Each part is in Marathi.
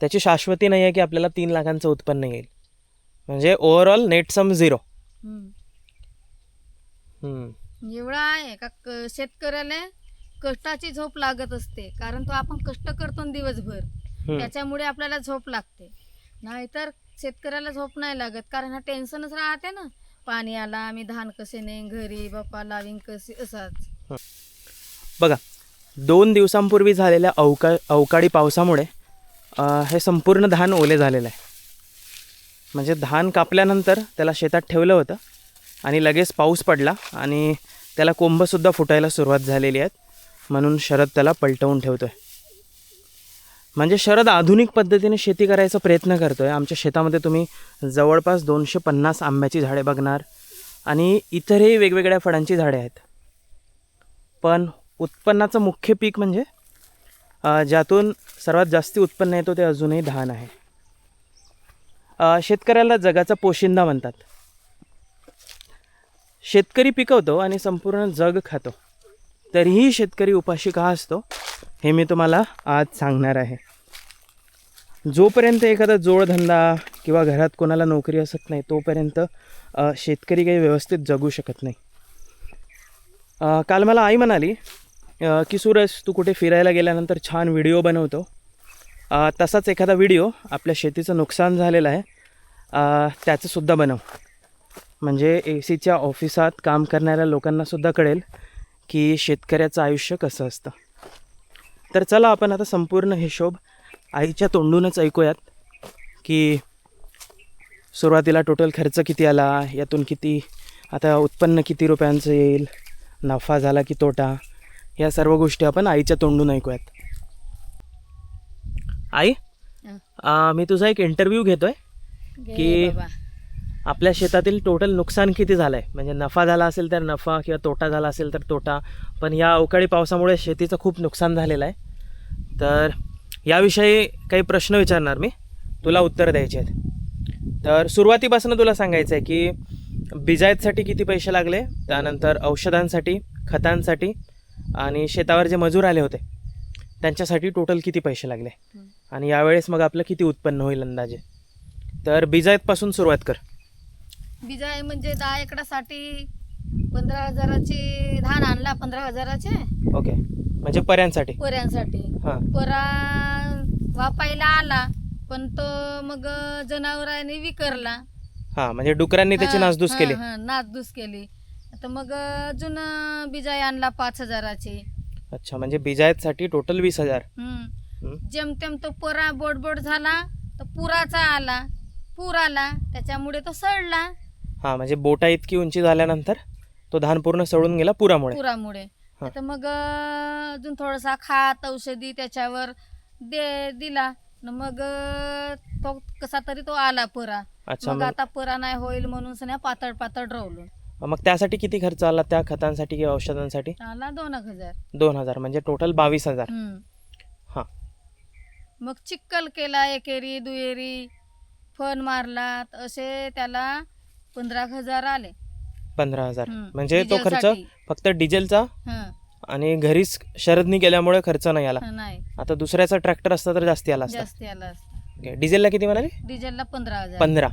त्याची शाश्वती नाही आहे की आपल्याला तीन लाखांचं उत्पन्न येईल. म्हणजे ओव्हरऑल नेट सम झिरो. एवढं आहे का शेतकऱ्याला कष्टाची झोप लागत असते. कारण तो आपण कष्ट करतो दिवसभर. त्याच्यामुळे आपल्याला झोप लागते. नाहीतर शेतकऱ्याला झोप नाही लागत. कारण हा टेन्शनच राहते ना. पाणी आला आम्ही धान कसे नाही घरी बाप्पा लावीन कसे असाच. बघा दोन दिवसांपूर्वी झालेल्या अवका अवकाळी पावसामुळे हे संपूर्ण धान ओले झालेलं आहे. म्हणजे धान कापल्यानंतर त्याला शेतात ठेवलं होतं आणि लगेच पाऊस पडला आणि त्याला कोंबसुद्धा फुटायला सुरुवात झालेली आहेत म्हणून शरद त्याला पलटवून ठेवतो आहे म्हणजे शरद आधुनिक पद्धतीने शेती करायचा प्रयत्न करतो आहे आमच्या शेतामध्ये तुम्ही जवळपास दोनशे पन्नास आंब्याची झाडे बघणार आणि इतरही वेगवेगळ्या फळांची झाडे आहेत. पण उत्पन्नाचं मुख्य पीक म्हणजे ज्यातून सर्वात जास्ती उत्पन्न येतो ते अजूनही धान आहे. शेतकऱ्याला जगाचा पोशिंदा म्हणतात. शेतकरी पिकवतो आणि संपूर्ण जग खातो. तरीही शेतकरी उपाशी का असतो हे मी तुम्हाला आज सांगणार आहे. जोपर्यंत एखादा जोडधंदा किंवा घरात कोणाला नोकरी असत नाही तोपर्यंत शेतकरी काही व्यवस्थित जगू शकत नाही. काल मला आई म्हणाली की सूरज तू कुठे फिरायला गेल्यानंतर छान व्हिडिओ बनवतो. तसाच एखादा व्हिडिओ आपल्या शेतीचं नुकसान झालेलं आहे. त्याचंसुद्धा बनव. म्हणजे ए सीच्या ऑफिसात काम करणाऱ्या लोकांनासुद्धा कळेल की शेतकऱ्याचं आयुष्य कसं असतं. तर चला आपण आता संपूर्ण हिशोब आईच्या तोंडूनच ऐकूयात की सुरुवातीला टोटल खर्च किती आला यातून किती आता उत्पन्न किती रुपयांचं येईल नफा झाला की तोटा या सर्व गोष्टी आपण आईच्या तोंडून ऐकूयात. आई मी तुझा एक इंटरव्ह्यू घेतोय की-. आपल्या शेतातील टोटल नुकसान किती झालं आहे म्हणजे नफा झाला असेल तर नफा किंवा तोटा झाला असेल तर तोटा. पण या अवकाळी पावसामुळे शेतीचं खूप नुकसान झालेलं आहे. तर याविषयी काही प्रश्न विचारणार मी. तुला उत्तर द्यायचे आहेत. तर सुरुवातीपासून तुला सांगायचं आहे की बिजायतसाठी किती पैसे लागले? त्यानंतर औषधांसाठी खतांसाठी आणि शेतावर जे मजूर आले होते त्यांच्यासाठी टोटल किती पैसे लागले. आणि यावेळेस मग आपलं किती उत्पन्न होईल अंदाजे? तर बिजायतपासून सुरुवात कर. बिजाय म्हणजे दहा एकरासाठी पंधरा हजाराची धान आणला पंधरा हजाराचे? ओके. म्हणजे पर्यांसाठी? पोऱ्यांसाठी हां. परा वापायला आला पण तो मग जनावरांनी विकरला. हां म्हणजे डुकरांनी त्याची नासधूस केली. हा, नासधूस केली. आता मग अजून बिजाई आणला पाच हजाराची. अच्छा म्हणजे बिजायतसाठी टोटल वीस हजार. हम्म. जेमतेम तो पोरा बोडबोड झाला तर पुराचा आला पूर आला त्याच्यामुळे तो सडला. हां म्हणजे बोटा इतकी उंची झाल्यानंतर तो धान पूर्ण सडून गेला पुरामुळे. पुरामुळे. हा. आता मग अं, अजून थोडासा खात औषधी त्याच्यावर दे दिला. न मग अं, तो कसा तरी तो आला परा. अच्छा मग मग आता परा नाही होईल म्हणून सन्या पातळ पातळ रवलो मग त्यासाठी किती खर्च आला त्या खतांसाठी किंवा औषधांसाठी? आला दोन एक हजार. दोन हजार म्हणजे टोटल बावीस हजार. हम्म. हां. मग चिक्कल केला एकेरी दुहेरी फन मारला त असे त्याला पंधरा हजार आले. पंधरा हजार. हम्म. म्हणजे तो खर्च डिझेलसाठी. फक्त डिझेलचा हं, आणि घरीच शरदनी केल्यामुळे खर्च नाही आला. हं, नाही. आता दुसऱ्याचा ट्रॅक्टर असता तर जास्ती आला असता. जास्ती आला असता. ओके डिझेलला किती म्हणाले? डिझेलला पंधरा हजार. पंधरा.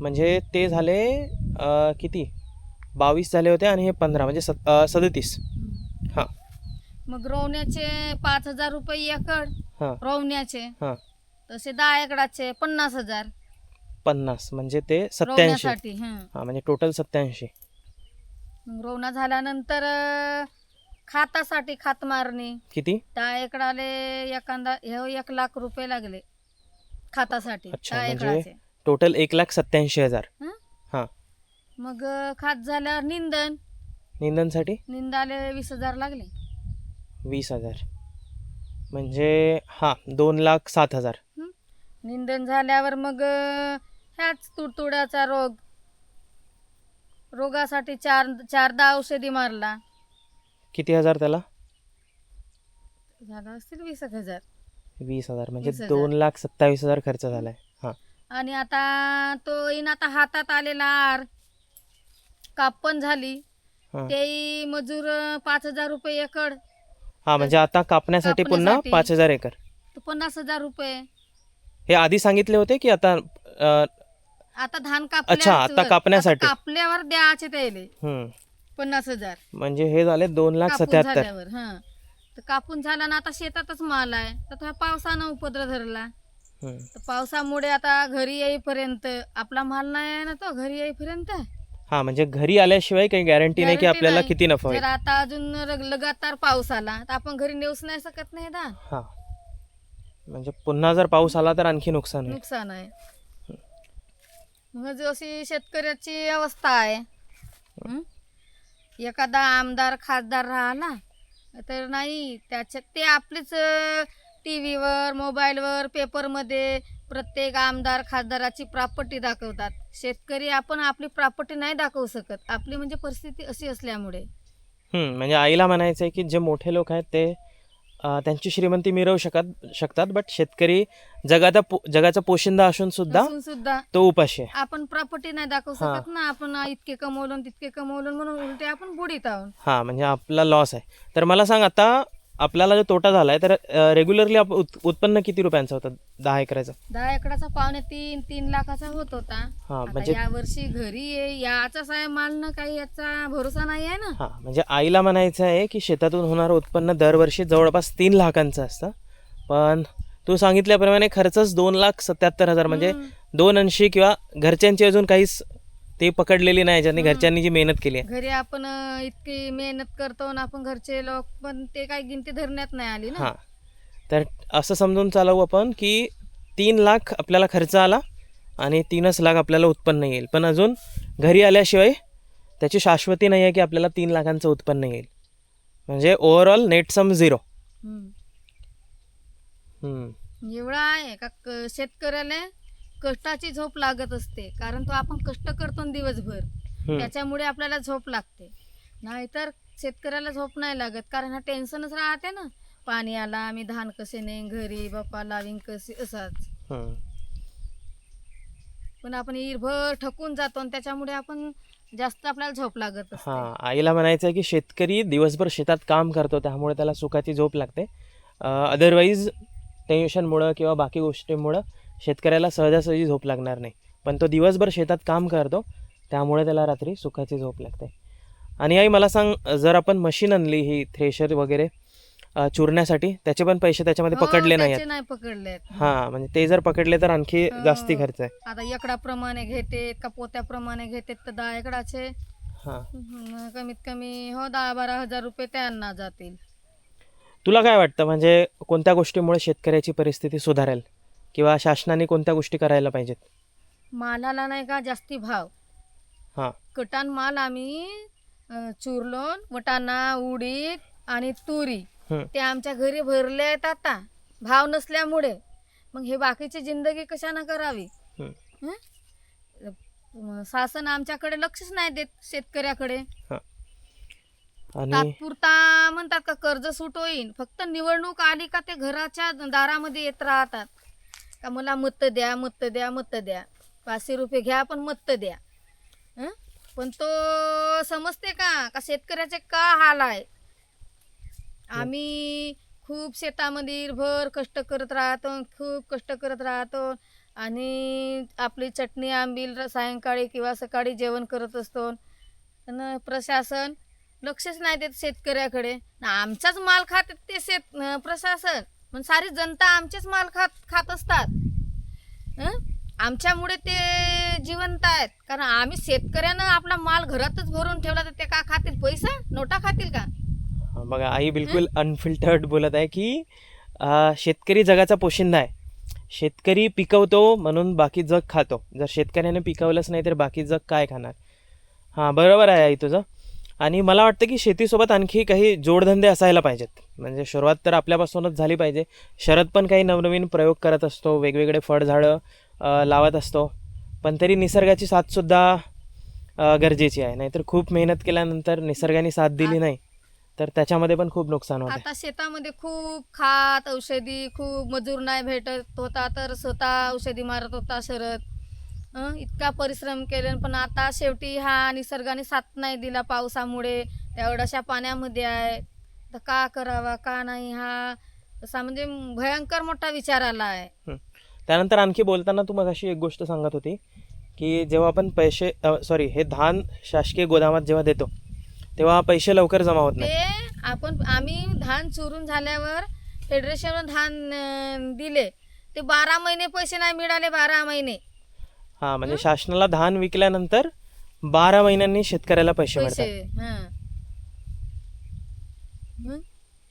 म्हणजे ते झाले अं, किती? बावीस झाले होते आणि हे पंधरा म्हणजे सत सदतीस. हां. मग रोवण्याचे पाच हजार रुपये एकड हां. रोवण्याचे. हां. तसे दहा एकडाचे पन्नास हजार. पन्नास म्हणजे ते सत्याऐंशी. रोवण्यासाठी हं. हां म्हणजे टोटल सत्याऐंशी. मग रोवणा झाल्यानंतर अं, खातासाठी खात मारणे. किती? दहा एकडाले एखादा हे एक लाख रुपये लागले खातासाठी. अच्छा, दहा म्हणजे एकडाचे टोटल एक लाख सत्याऐंशी हजार. हं? मग खात झाल्यावर निंदन. निंदनसाठी? निंदाले वीस हजार लागले. वीस हजार. म्हणजे हां दोन लाख सात हजार. हं? निंदन झाल्यावर मग अं, ह्याच तुडतुड्याचा रोग. रोगासाठी चार चारदा औषधी मारला. किती हजार त्याला? झाला असतील वीस एक हजार. वीस हजार म्हणजे वीस हजार. दोन लाख सत्तावीस हजार खर्च झालाय. हां. आणि आता तो येईन आता हातात आलेला आर. कापण झाली. हां. तेही मजूर पाच हजार रुपये एकड हां म्हणजे आता कापण्यासाठी पुन्हा कापण्यासाठी. पाच हजार एकर. तर पन्नास हजार रुपये. हे आधी सांगितले होते की आता अ, आता धान अच्छा, आता कापण्यासाठी. कापल्यावर द्यायचे त्याले. हम्म. पन्नास हजार. म्हणजे हे झाले दोन लाख कापून सत्याहत्तर. झाल्यावर हा. तर कापून झाला ना आता शेतातच माल आहे. तर पावसानं उपद्र धरला. हम्म. तर पावसामुळे आता घरी येईपर्यंत आपला माल नाही आहे ना तो घरी येईपर्यंत. हा म्हणजे घरी आल्याशिवाय काही गॅरंटी नाही की Guarantee आपल्याला नाही. किती नफा होईल. जर आता अजून रग- लगातार पाऊस आला तर आपण घरी नेऊच नाही शकत नाही धान हा. म्हणजे पुन्हा जर पाऊस आला तर आणखी नुकसान होईल नुकसान आहे. मग जशी शेतकऱ्याची अवस्था आहे. हं? एखादा आमदार खासदार राहिला तर नाही त्याच्यात ते आपलेच टी व्हीवर मोबाईलवर पेपरमध्ये प्रत्येक आमदार खासदाराची प्रॉपर्टी दाखवतात. शेतकरी आपण आपली प्रॉपर्टी नाही दाखवू शकत. आपली म्हणजे परिस्थिती अशी असल्यामुळे. हम्म, म्हणजे आईला म्हणायचं आहे की जे मोठे लोक आहेत ते अ, त्यांची श्रीमंती मिरवू शकत शकतात बट शेतकरी जगाचा पो जगाचा पोशिंदा असून सुद्धा असून सुद्धा तो उपाशी आहे. आपण प्रॉपर्टी नाही दाखवू हा. शकत ना. आपण इतके कमवलो तितके कमवलो म्हणून उलटे आपण बुडीत आहोत. हा म्हणजे आपला लॉस आहे. तर मला सांग आता आपल्याला जो तोटा झाला आहे तर रेग्युलरली उत्पन्न किती रुपयांचं होतं? दहा एकराचं? दहा एकराचा पावणे तीन तीन लाखाचा होत होता. हा म्हणजे या वर्षी घरी याचाच आहे माल ना काही याचा भरोसा नाही आहे ना? हा म्हणजे आईला म्हणायचं आहे की शेतातून होणारं उत्पन्न दरवर्षी जवळपास तीन लाखांचं असतं. पण तू सांगितल्याप्रमाणे खर्चच दोन लाख सत्याहत्तर हजार म्हणजे. दोन ऐंशी किंवा घरच्यांची अजून काहीच ते पकडलेली नाही ज्यांनी हम्म. घरच्यांनी जी मेहनत केली आहे घरी आपण अं, इतकी मेहनत करतो आणि आपण घरचे लोक पण ते काही गिनती धरण्यात नाही आली ना हां तर असं समजून चालवू आपण की तीन लाख आपल्याला खर्च आला आणि तीनच लाख आपल्याला उत्पन्न येईल पण अजून घरी आल्याशिवाय त्याची शाश्वती नाही आहे की आपल्याला तीन लाखांचं उत्पन्न येईल म्हणजे ओव्हरऑल नेट सम झिरो हम्म. हम्म. एवढं आहे का क- शेतकऱ्याला कष्टाची झोप लागत असते. कारण तो आपण कष्ट करतो दिवसभर. त्याच्यामुळे आपल्याला झोप लागते. नाहीतर शेतकऱ्याला झोप नाही लागत. कारण हा टेन्शनच राहते ना. पाणी आला आम्ही धान कसे नेईन घरी बाप्पा लावीन कसे असाच. पण आपण इरभर ठकून जातो आणि त्याच्यामुळे आपण जास्त आपल्याला झोप लागत असते. हां आईला म्हणायचं आहे की शेतकरी दिवसभर शेतात काम करतो त्यामुळे त्याला सुखाची झोप लागते. अदरवाईज टेन्शनमुळं किंवा बाकी गोष्टींमुळं शेतकऱ्याला सहजासहजी झोप लागणार नाही. पण तो दिवसभर शेतात काम करतो त्यामुळे त्याला रात्री सुखाची झोप लागते. आणि आई मला सांग जर आपण मशीन आणली ही थ्रेशर वगैरे चुरण्यासाठी त्याचे पण पैसे त्याच्यामध्ये पकडले नाही पकडले. हां म्हणजे ते जर पकडले तर आणखी हो. जास्ती खर्च आहे. आता एकडाप्रमाणे घेते का पोत्याप्रमाणे घेते तर दहा एकडाचे हां. कमीत कमी हो दहा बारा हजार रुपये त्यांना जातील. तुला काय वाटतं? म्हणजे कोणत्या गोष्टीमुळे शेतकऱ्याची परिस्थिती सुधारेल? किंवा शासनाने कोणत्या गोष्टी करायला पाहिजेत? मालाला नाही का जास्ती भाव. हां. कटान माल आम्ही अं, चुरलोन वटाणा उडीद आणि तुरी. ते आमच्या घरी भरले आहेत आता. भाव नसल्यामुळे. मग हे बाकीची जिंदगी कशानं करावी. हं? शासन आमच्याकडे लक्षच नाही देत शेतकऱ्याकडे. आणि तात्पुरता म्हणतात का कर्ज सूट होईल फक्त निवडणूक आली का ते घराच्या दारामध्ये येत राहतात. का मला मत द्या मत द्या मत द्या. पाचशे रुपये घ्या पण मत द्या. हं? पण तो समजते का? का शेतकऱ्याचे का हाल आहे? आम्ही खूप शेतामध्ये भर कष्ट करत राहतो खूप कष्ट करत राहतो. आणि आपली चटणी आंबील सायंकाळी किंवा सकाळी जेवण करत असतो. आणि प्रशासन लक्षच नाही देत शेतकऱ्याकडे. आमचाच माल खात ते शेत प्रशासन. पण सारी जनता आमचेच माल खात खात असतात. हं? आमच्यामुळे ते जिवंत आहेत. कारण आम्ही शेतकऱ्यानं आपला माल घरातच भरून ठेवला तर ते का खातील? पैसा? नोटा खातील का? बघा आई बिलकुल अनफिल्टर्ड बोलत आहे की शेतकरी जगाचा पोशिंदा आहे. शेतकरी पिकवतो म्हणून बाकी जग खातो. जर शेतकऱ्याने पिकवलंच नाही तर बाकी जग काय खाणार? हां बरोबर आहे आई तुझं. आणि मला वाटतं की शेतीसोबत आणखी काही जोडधंदे असायला पाहिजेत. म्हणजे सुरुवात तर आपल्यापासूनच झाली पाहिजे. शरद पण काही नवनवीन प्रयोग करत असतो वेगवेगळे फळझाडं लावत असतो. पण तरी निसर्गाची साथसुद्धा गरजेची आहे. नाहीतर खूप मेहनत केल्यानंतर निसर्गाने साथ दिली नाही तर त्याच्यामध्ये पण खूप नुकसान होतं आता शेतामध्ये खूप खात औषधी खूप मजूर नाही भेटत होता तर स्वतः औषधी मारत होता शरद. इतका परिश्रम केले पण आता शेवटी हा निसर्गाने साथ नाही दिला पावसामुळे. एवढ्याशा पाण्यामध्ये आहे. तर का करावा का नाही हा? असा म्हणजे भयंकर मोठा विचार आला आहे. त्यानंतर आणखी बोलताना तू मग अशी एक गोष्ट सांगत होती की जेव्हा आपण पैसे सॉरी हे धान शासकीय गोदामात जेव्हा देतो तेव्हा पैसे लवकर जमा होत नाही. आपण आम्ही धान चुरून झाल्यावर फेडरेशनवर धान दिले. ते बारा महिने पैसे नाही मिळाले बारा महिने. हा म्हणजे शासनाला धान विकल्यानंतर बारा महिन्यांनी शेतकऱ्याला पैसे पैसे मिळतात. हां?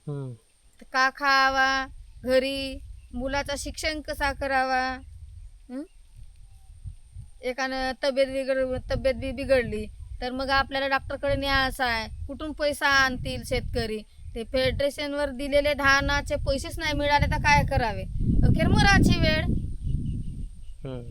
हम्म. तर का खावा? घरी मुलाचा शिक्षण कसा करावा? हं? एकानं तब्येत बिघड तब्येत बी बिघडली तर मग आपल्याला डॉक्टरकडे न्यायचं आहे. कुठून पैसा आणतील शेतकरी? ते फेडरेशनवर दिलेले धानाचे पैसेच नाही मिळाले तर काय करावे? अखेर मराची वेळ. हम्म.